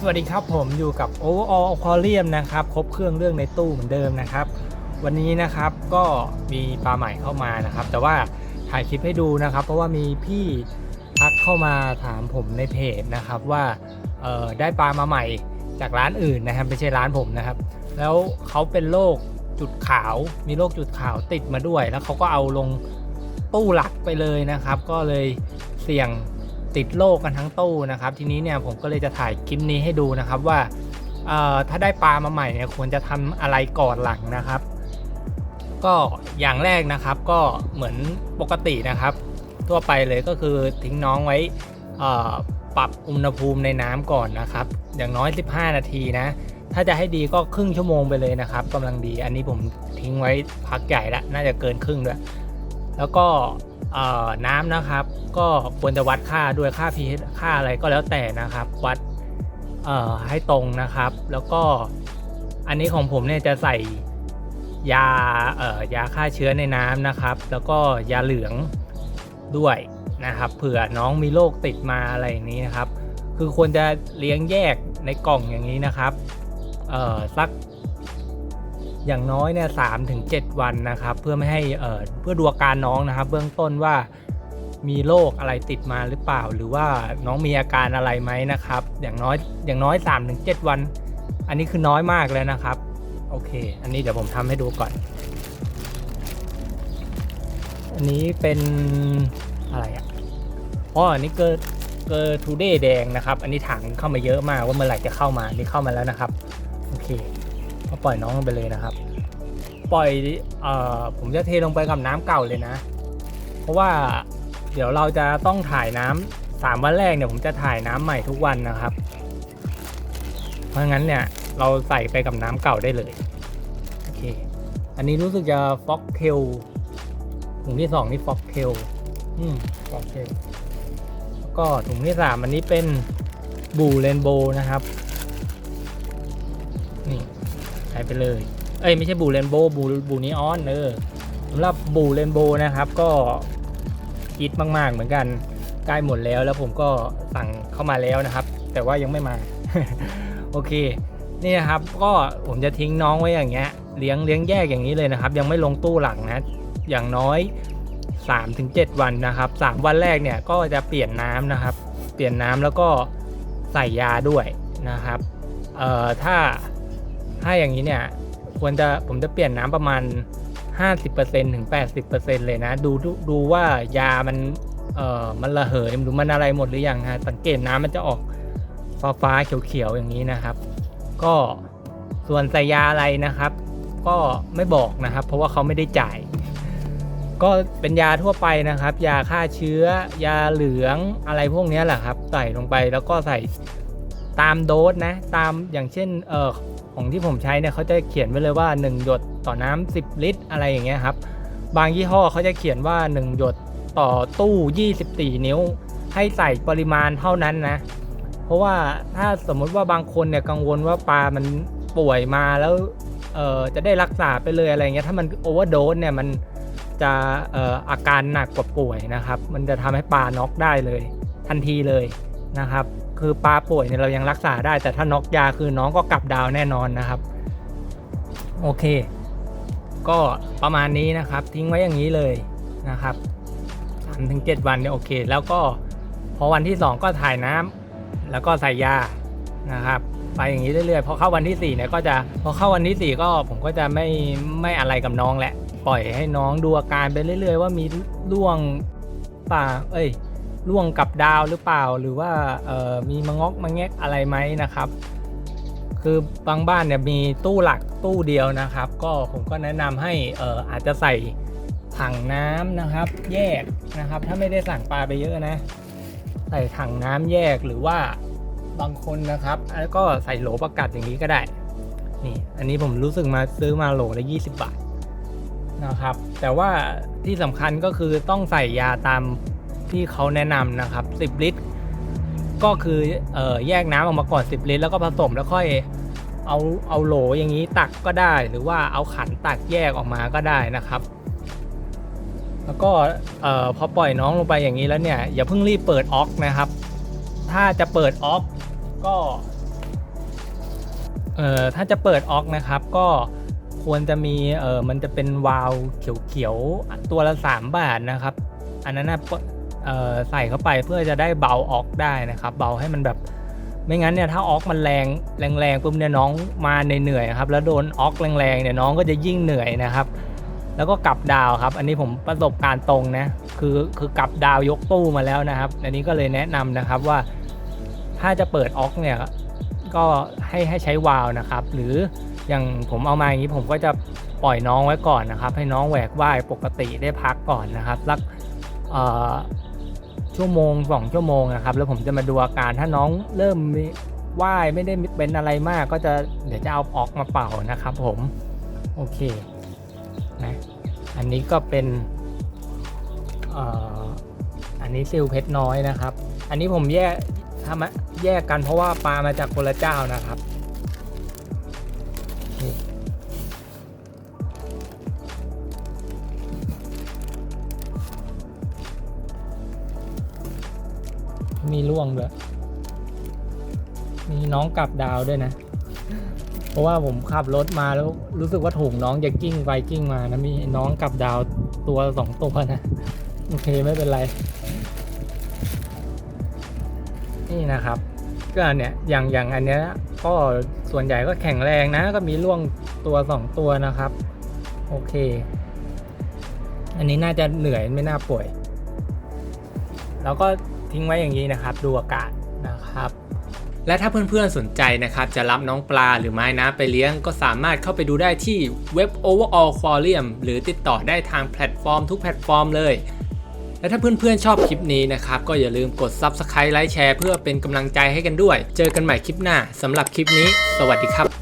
สวัสดีครับผมอยู่กับ Overall Aquarium นะครับ ครบเครื่องเรื่องในตู้เหมือนเดิมนะครับ วันนี้นะครับก็มีปลาใหม่เข้ามานะครับ แต่ว่าถ่ายคลิปให้ดูนะครับ เพราะว่ามีพี่ทักเข้ามาถามผมในเพจนะครับว่าได้ปลามาใหม่จากร้านอื่นนะครับไม่ใช่ร้านผมนะครับ แล้วเขาเป็นโรคจุดขาว มีโรคจุดขาวติดมาด้วย แล้วเขาก็เอาลงตู้หลักไปเลยนะครับ ก็เลยเสี่ยง ติดโลกกันทั้งตู้นะครับ ทีนี้เนี่ยผมก็เลยจะถ่ายคลิปนี้ให้ดูนะครับว่าถ้าได้ปลามาใหม่เนี่ยควรจะทำอะไรก่อนหลังนะครับ ก็อย่างแรกนะครับก็เหมือนปกตินะครับ ทั่วไปเลยก็คือทิ้งน้องไว้ปรับอุณหภูมิในน้ำก่อนนะครับ อย่างน้อย 15 นาทีนะ ถ้าจะให้ดีก็ครึ่งชั่วโมงไปเลยนะครับกำลังดีอันนี้ผมทิ้งไว้พักใหญ่ล้วน่าจะเกินครึ่งด้วยแล้วก็ น้ำนะครับ ก็ควรจะวัดค่าด้วยค่า pH ค่าอะไรก็แล้วแต่นะครับ วัดให้ตรงนะครับ แล้วก็อันนี้ของผมเนี่ยจะใส่ยาเอ่อยาฆ่าเชื้อในน้ำนะครับ แล้วก็ยาเหลืองด้วยนะครับเผื่อน้องมีโรคติดมาอะไรอย่างนี้นะครับ คือควรจะเลี้ยงแยกในกล่องอย่างนี้นะครับเอ่อสัก อย่างน้อยเนี่ยสามถึงเจ็ดวันนะครับ เพื่อไม่ให้เอ่อเพื่อดูอาการน้องนะครับ เบื้องต้นว่ามีโรคอะไรติดมาหรือเปล่า หรือว่าน้องมีอาการอะไรไหมนะครับ อย่างน้อยอย่างน้อย3าถึงเวัน อันนี้คือน้อยมากเลยนะครับ โอเค อันนี้เดี๋ยวผมทำให้ดูก่อน อันนี้เป็นอะไรอะอ๋ออันนี้เกิดเกิดทูเดย์แดงนะครับ อันนี้ถังเข้ามาเยอะมากว่าเมื่อไหร่จะเข้ามานี่เข้ามาแล้วนะครับ โอเค ก็ปล่อยน้องลงไปเลยนะครับ ปล่อยเอ่อผมจะเทลงไปกับน้ำเก่าเลยนะ เพราะว่าเดี๋ยวเราจะต้องถ่ายน้ำสามวันแรกเนี่ยผมจะถ่ายน้ำใหม่ทุกวันนะครับ เพราะงั้นเนี่ยเราใส่ไปกับน้ำเก่าได้เลยโอเคอันนี้รู้สึกจะฟ็อกเทลถุงที่สองนี่ฟ็อกเทลอืมฟ็อกเทลแล้วก็ถุงที่สามอันนี้เป็นบูเรนโบนะครับนี่ ช้ไปเลย เอ้ยไม่ใช่บูเรนโบบูบูนีออนเออสำหรับบูเรนโบนะครับก็คิดมากๆเหมือนกันใกล้หมดแล้วแล้วผมก็สั่งเข้ามาแล้วนะครับ แต่ว่ายังไม่มา โอเค นี่นะครับก็ผมจะทิ้งน้องไว้อย่างเงี้ยเลี้ยงเลี้ยงแยกอย่างนี้เลยนะครับ ยังไม่ลงตู้หลังนะ อย่างน้อย 3-7 วันนะครับ 3 วันแรกเนี่ยก็จะเปลี่ยนน้ำนะครับ เปลี่ยนน้ำแล้วก็ใส่ยาด้วยนะครับ เอ่อถ้า ถ้าอย่างนี้เนี่ยควรจะผมจะเปลี่ยนน้ำประมาณ 50%ถึง 80%เลยนะ ดูดูว่ายามันเอ่อมันระเหยหรือมันอะไรหมดหรือยังฮะสังเกตน้ำมันจะออกฟ้าฟ้าเขียวๆอย่างนี้นะครับ ก็ส่วนใส่ยาอะไรนะครับ ก็ไม่บอกนะครับ เพราะว่าเขาไม่ได้จ่าย ก็เป็นยาทั่วไปนะครับ ยาฆ่าเชื้อ ยาเหลืองอะไรพวกนี้แหละครับ ใส่ลงไปแล้วก็ใส่ตามโดสนะ ตามอย่างเช่นเออ ของที่ผมใช้เนี่ยเขาจะเขียนไว้เลยว่า 1 หยดต่อน้ำ10 ลิตร อะไรอย่างเงี้ยครับ บางยี่ห้อเขาจะเขียนว่า 1 หยดต่อตู้ 24 นิ้ว ให้ใส่ปริมาณเท่านั้นนะ เพราะว่าถ้าสมมติว่าบางคนเนี่ยกังวลว่าปลามันป่วยมาแล้วเออจะได้รักษาไปเลยอะไรเงี้ยถ้ามันโอเวอร์โดสเนี่ยมันจะเอ่ออาการหนักกว่าป่วยนะครับ มันจะทำให้ปลาน็อกได้เลย ทันทีเลย นะครับ คือปลาป่วยเนี่ยเรายังรักษาได้ แต่ถ้าน็อกยาคือน้องก็กลับดาวแน่นอนนะครับ โอเค ก็ประมาณนี้นะครับ ทิ้งไว้อย่างนี้เลยนะครับสามถึงเจ็ดวันเนี่ยโอเค แล้วก็พอวันที่สองก็ถ่ายน้ำแล้วก็ใส่ยานะครับไปอย่างนี้เรื่อยๆพอเข้าวันที่สี่เนี่ยก็จะพอเข้าวันที่สี่ก็ผมก็จะไม่ไม่อะไรกับน้องแหละ ปล่อยให้น้องดูอาการไปเรื่อย ๆ ว่ามีร่วงป่าเอ้ย ร่วงกับดาวหรือเปล่า หรือว่ามีมางอกมาแงกอะไรไหมนะครับ คือบางบ้านเนี่ยมีตู้หลักตู้เดียวนะครับ ก็ผมก็แนะนำให้อ่ออาจจะใส่ถังน้ำนะครับ แยกนะครับ ถ้าไม่ได้สั่งปลาไปเยอะนะ ใส่ถังน้ำแยกหรือว่าบางคนนะครับแล้วก็ใส่โหลประกัดอย่างนี้ก็ได้นี่อันนี้ผมรู้สึกมาซื้อมาโหลละ20 บาทนะครับ แต่ว่าที่สำคัญก็คือต้องใส่ยาตาม ที่เขาแนะนำนะครับ 10 ลิตร ก็คือออแยกน้ำออกมาก่อน 10 ลิตร แล้วก็ผสมแล้วค่อยเอาเอาโหลอย่างนี้ตักก็ได้ หรือว่าเอาขันตักแยกออกมาก็ได้นะครับ แล้วก็พอปล่อยน้องลงไปอย่างนี้แล้วเนี่ยอย่าเพิ่งรีบเปิดออกนะครับ ถ้าจะเปิดออกก็เอ่อถ้าจะเปิดออกนะครับก็ควรจะมีเอ่อมันจะเป็นวาล์วเขียวๆตัวละ 3 บาทนะครับ อันนั้นนะ ใส่เข้าไปเพื่อจะได้เบาออกได้นะครับ เบาให้มันแบบไม่งั้นเนี่ยถ้าออกมันแรงแรงๆปุ๊บเนี่ยน้องมาเหนื่อยๆครับแล้วโดนออกแรงๆเนี่ยน้องก็จะยิ่งเหนื่อยนะครับ แล้วก็กลับดาวครับ อันนี้ผมประสบการณ์ตรงนะคือคือกลับดาวยกตู้มาแล้วนะครับ อันนี้ก็เลยแนะนำนะครับว่า ถ้าจะเปิดออกเนี่ยก็ให้ให้ใช้วาล์วนะครับ หรืออย่างผมเอามาอย่างนี้ผมก็จะปล่อยน้องไว้ก่อนนะครับ ให้น้องแหวกว่ายปกติได้พักก่อนนะครับสักเอ่อ ชั่วโมงสองชั่วโมงนะครับ แล้วผมจะมาดูอาการถ้าน้องเริ่มว่ายไม่ได้เป็นอะไรมาก ก็จะเดี๋ยวจะเอาออกมาเป่านะครับ ผมโอเคนะอันนี้ก็เป็นอันนี้ซิลเพชรน้อยนะครับ อันนี้ผมแยกทำแยกกันเพราะว่าปลามาจากคนละเจ้านะครับ มีล่วงด้วยมีน้องกลับดาวด้วยนะ เพราะว่าผมขับรถมาแล้วรู้สึกว่าถุงน้องจะกิ้งไปกิ้งมานะมีน้องกลับดาวตัวสองตัวนะ โอเคไม่เป็นไร นี่นะครับ ก็เนี่ยอย่างอย่างอันเนี้ยก็ส่วนใหญ่ก็แข็งแรงนะ ก็มีร่วงตัวสองตัวนะครับ โอเค อันนี้น่าจะเหนื่อยไม่น่าป่วย แล้วก็ ทิ้งไว้อย่างนี้นะครับ ดูอากาศนะครับและถ้าเพื่อนๆสนใจนะครับ จะรับน้องปลาหรือไม้น้ำไปเลี้ยงก็สามารถเข้าไปดูได้ที่เว็บ Overall Aquarium หรือติดต่อได้ทางแพลตฟอร์มทุกแพลตฟอร์มเลย และถ้าเพื่อนๆชอบคลิปนี้นะครับ ก็อย่าลืมกด Subscribe ไลค์แชร์เพื่อเป็นกำลังใจให้กันด้วย เจอกันใหม่คลิปหน้าสำหรับคลิปนี้ สวัสดีครับ